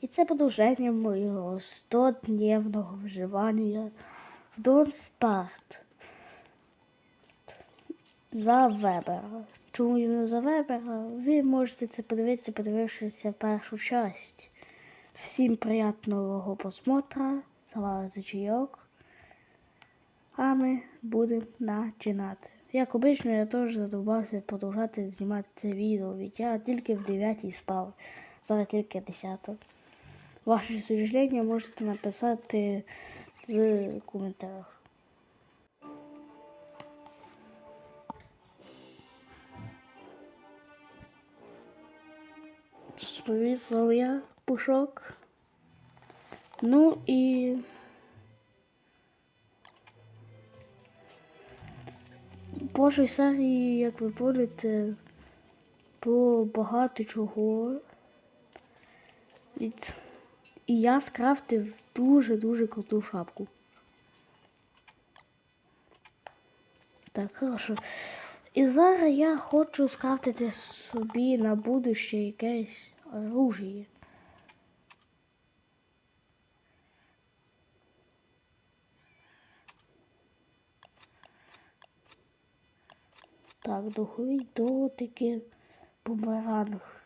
І це продовження моєго 100-дневного виживання в Don't за Вебера. Чому іменно за Вебера? Ви можете це подивитися, подивившися першу часть. Всім приятного просмотра, заварити чайок. А ми будемо починати. Як обично, я теж задовбався продовжати знімати це відео, ведь я тільки в 9 спав. Зараз тільки 10. Ваші сожалення можете написати в коментарях. Повісив я пушок. Ну і в серії, як ви помните, було багато чого. Від... І я скрафтив дуже-дуже круту шапку. Так, хорошо. І зараз я хочу скрафтити собі на будуще якесь оружие. Так, духові дотики, бумеранг.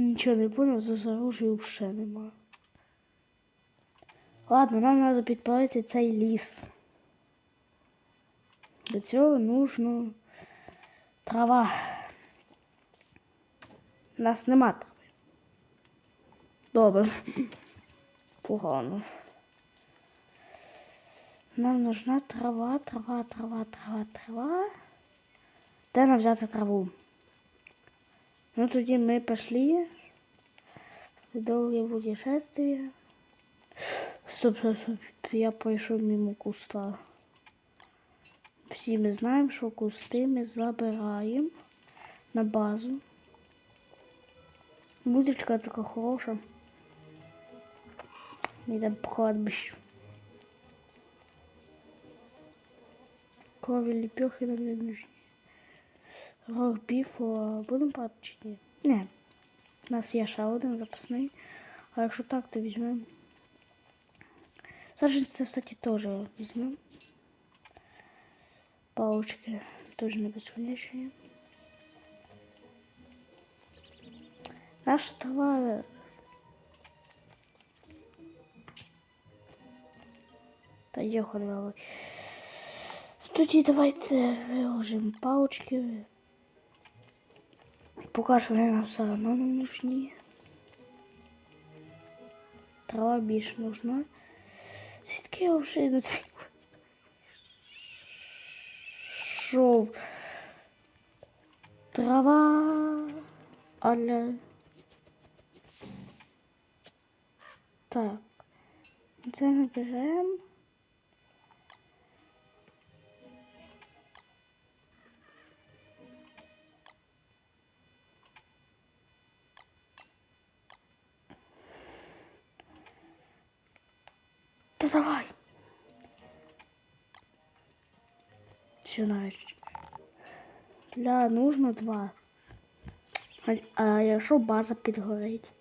Нічого не понял, за оружие вже нема. Ладно, нам треба підпалити цей ліс. Для цього нужно трава. У нас нема трави. Добре. Погано. Нам нужна трава, трава, трава, трава, трава. Де нам взяти траву? Ну тоді ми пішли. в Довге путешествие. Стоп, стоп, стоп. Я пройшов мимо куста. Всі ми знаємо, що кусти ми забираємо на базу. Музичка така хороша. Ми йдемо по кладбищу. Крові ліпьохи нам не нужні. А будемо брати чи ні? Ні. У нас є ще один запасний. А якщо так, то візьмемо. Саженцы, кстати, тоже возьмем. Палочки тоже не бесконечные. Наша трава Та йохан мало. Тоді давайте виложимо палочки. Поки що вони нам все одно не нужні. Трава більше нужна. Звідки я вже Шов. Трава. Але. Так. Це ми. Давай. Все, навіть. Для нужно два. А, а якщо база підгорить?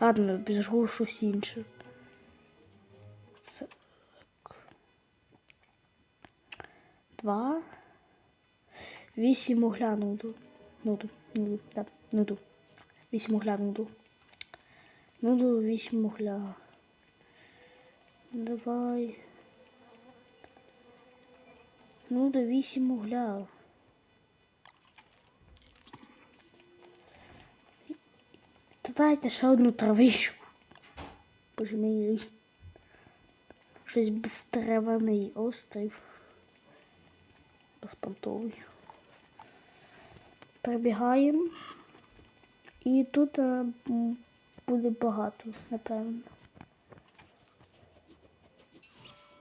Ладно, біжу щось інше. Два. Вісім угля нуду. Нуду. Нуду. Да, нуду. Вісім угля нуду. Нуду вісім угля. Давай. Ну, до вісім угля. Та дайте ще одну травищу. Боже мій. Щось безтреваний острів. Безпонтовий. Прибігаємо. І тут а, буде багато, напевно.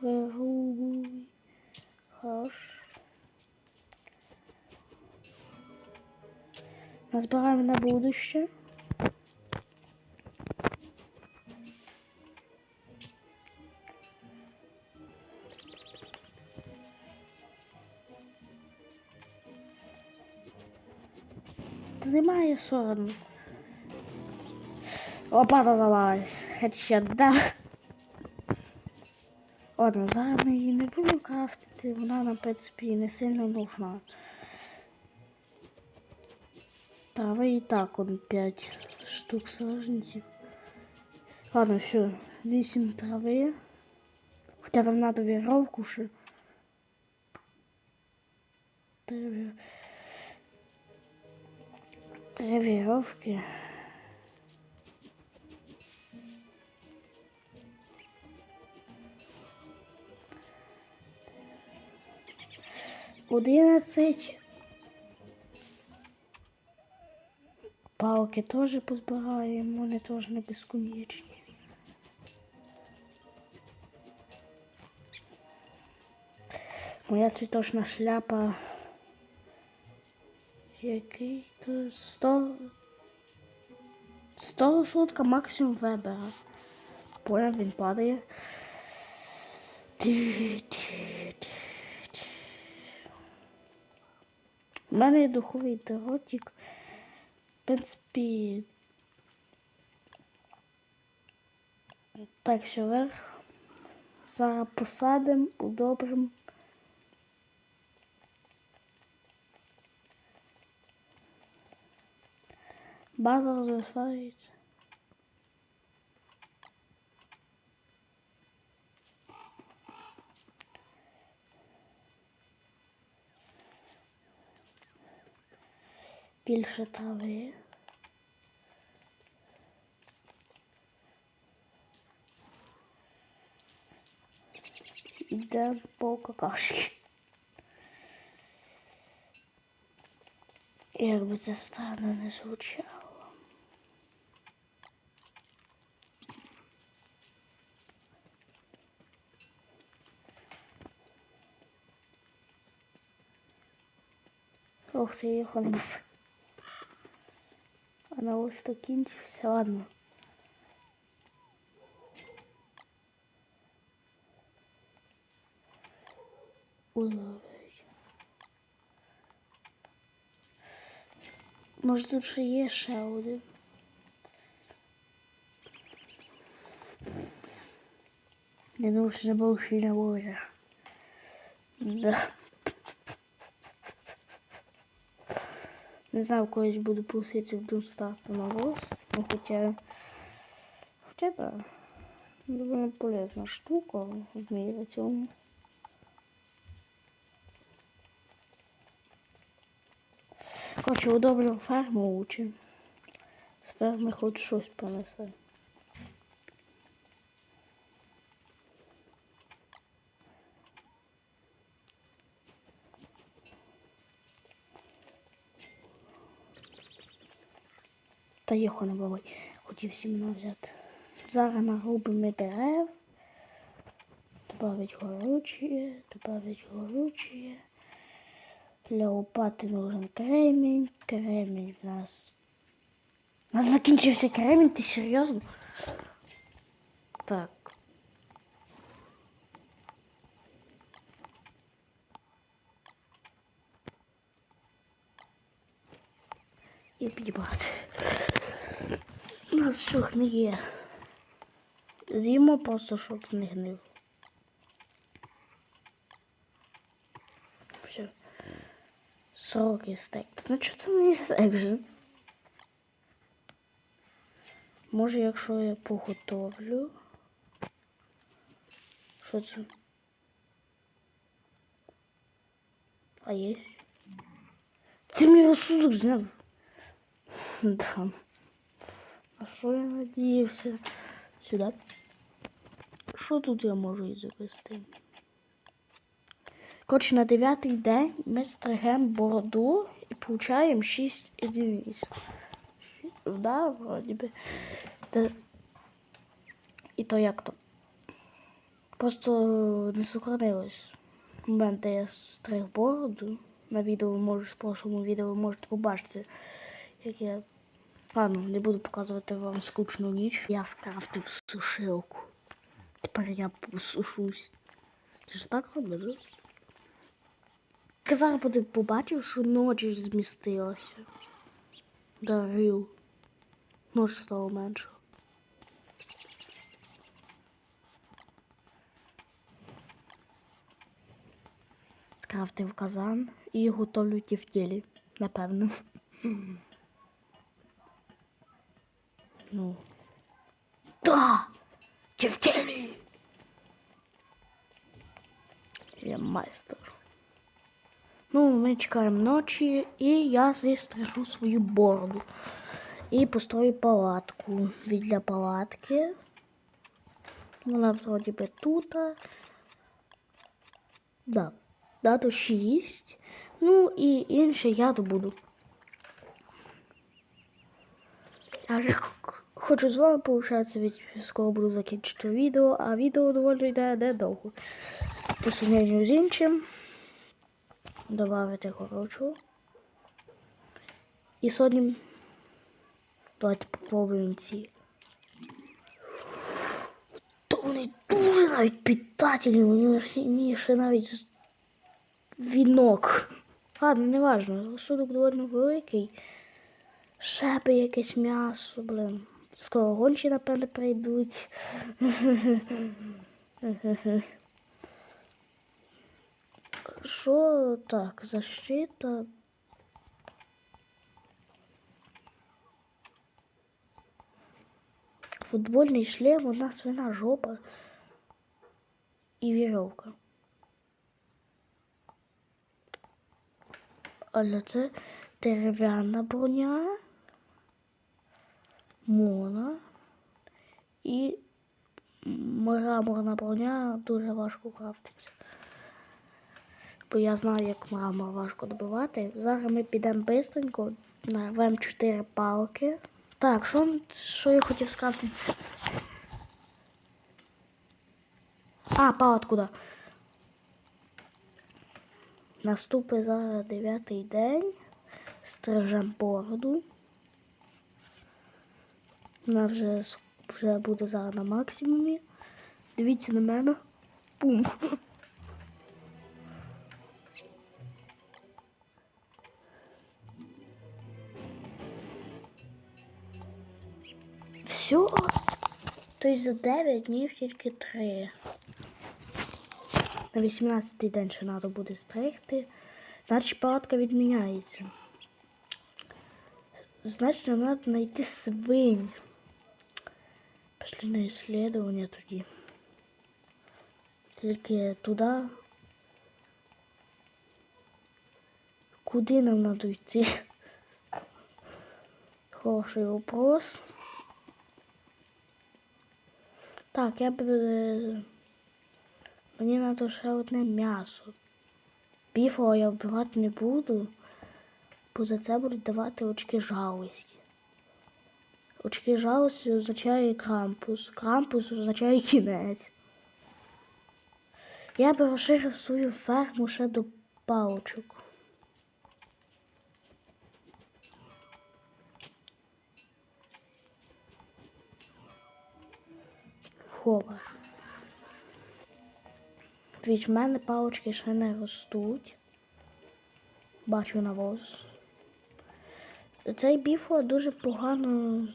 Вигулуй. Хорош. Назбираємо на будуще. Та немає соромно. Лопата завалась. Хедшот, да. Ладно, зараз ми її не будемо крафтити, вона нам, в принципі, не сильно нужна. Трави і так он 5 штук саженців. Ладно, все, 8 трави. Хоча там надо віровку ще. Три, Три віровки. Одинадцять. Палки теж позбираємо, вони теж не безконечні. Моя цвіточна шляпа. Який то 100 100 сотка максимум вебера. Поняв, він падає. Ті-ті-ті. У мене є духовий дротик. В принципі. Так, що вверх. Зараз посадимо, удобримо. База розвивається. Більше трави. Йдемо по какашки. Як би це странно не звучало. Ох його не був. А на ось кінчився, ладно. Уловить. Може тут ще є ще один. Не нужно больше на воля. Да. Не знаю, колись буду просити в достатку на голос. Ну хоча. Хоча да. Довольно полезна штука в мірі цьому. Короче, удобрив ферму учим. З ферми хоч щось понесе. Та його не бавить. Хотів сімно взяти. Зараз нарубимо дерев. Добавить горючее, добавить горючее. Для лопати нужен кремінь. Кремінь в нас. У нас закінчився кремінь, ти серйозно? Так. І підібрати. У нас все гниє. З'їмо просто, щоб не гнив. Все. Сроки стек. Ну що там не стек же? Може, якщо я поготовлю. Що це? А є? Ти мій розсудок зняв. Да. А що я надіявся? Сюди. Що тут я можу і завести? Коротше, на дев'ятий день ми стригемо бороду і получаємо 6 единиць. Да, вроді би. Та... І то як то? Просто не сохранилось. Момент, де я стриг бороду. На відео можете, в прошлому відео можете побачити, як я. Ладно, не буду показувати вам скучну ніч. Я скрафтив сушилку. Тепер я посушусь. Це ж так? Я зараз буде побачив, що ночі змістилася. Да, real. Нож стало менше. Скрафтив казан і готовлю ті в тілі, напевно. Ну. Да! Ті! Я майстер. Ну, ми чекаємо ночі, і я зістрижу свою бороду. І построю палатку. Для палатки. Вона вроді би тут. Да. Дату 6. Ну і інше я добуду. Х- хочу з вами пообщатися, від скоро буду закінчити відео, а відео доволі йде недовго. По сравнению з іншим. Добавити корочу. І сьогодні давайте попробуємо ці. То вони дуже навіть питательні, ж- мені ще навіть вінок. Ладно, не важно. Судок доволі великий. Шепи якесь м'ясо, блин. Скоро гончі, напевно, прийдуть. Що так, защита. Футбольний шлем, одна свина жопа і вірьовка. Але це дерев'яна броня, мона і мраморна броня дуже важко крафтиться. Бо я знаю, як мрамор важко добивати. Зараз ми підемо бистренько, нарвемо 4 палки. Так, що, що я хотів сказати? А, палатку, да. Наступить зараз дев'ятий день. Стрижем бороду. Вона вже, вже буде зараз на максимумі. Дивіться на мене. Пум. Все. Тобто за 9 днів тільки 3. На 18-й день ще треба буде стригти. Значить палатка відміняється. Значить, нам треба знайти свинь. Пішли на исследование тоді. Тільки туди. Куди нам треба йти? Хороший вопрос. Так, я б... е, Мені треба ще одне м'ясо. Біфа я вбивати не буду, бо за це будуть давати очки жалості. Очки жалості означає крампус. Крампус означає кінець. Я би розширив свою ферму ще до палочок. Хова. Від мене палочки ще не ростуть. Бачу навоз. Цей біфо дуже погано.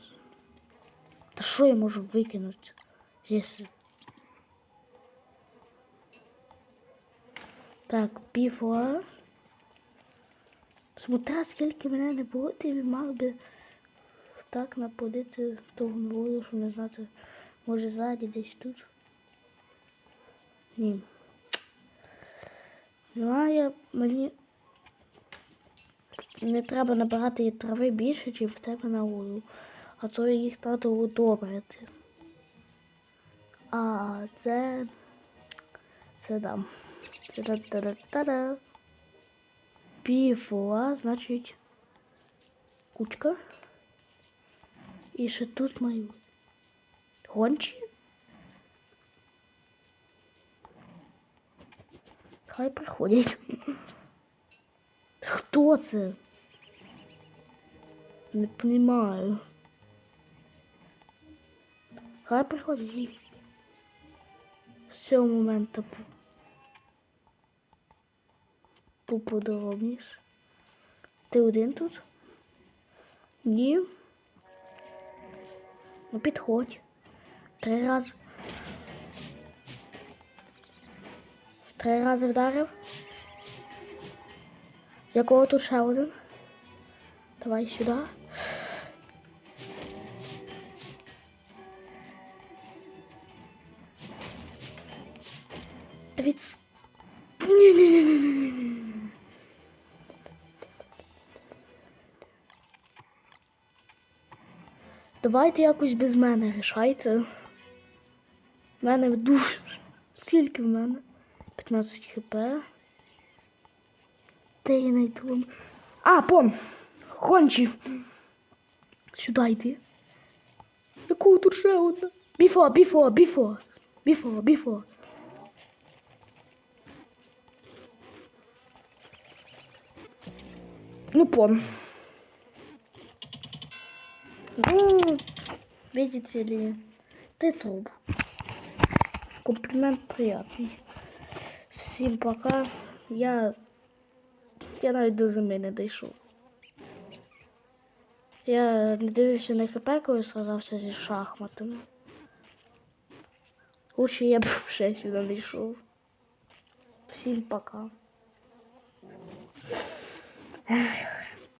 Що я можу викинути? Якщо... Так, біфо. Смотря скільки мене не було, ти мав би так наподити того воду, що не знати, може ззаді десь тут. Ні. Немає мені не треба набирати трави більше, ніж в тебе на улу. А то їх треба удобрити. А це. Це дам. Це та та та та та Піфоа, значить. Кучка. І ще тут маю. Гончі. Хай приходять. Хто це? Не понимаю. Хай приходить. З цього моменту по- поподробніше. Ти один тут? Ні. Ну підходь. Три рази. Три рази вдарив. З якого тут ще один? Давай сюди. Давайте якось без мене рішайте. В мене дуже. Скільки в мене? 15 хп. Де я знайду? А, пом! Гончі! Сюди йди. Яку тут ще одна? Біфо, біфо, біфо. Біфо, біфо. Ну, пом. Ну, видите ли, ты труп. Комплимент приятный. Всім пока. Я. Я навіть до зими не дійшов. Я не дивився на ХП, коли сражався зі шахматами. Лучше я б ще сюди не йшов. Всім пока. Ех.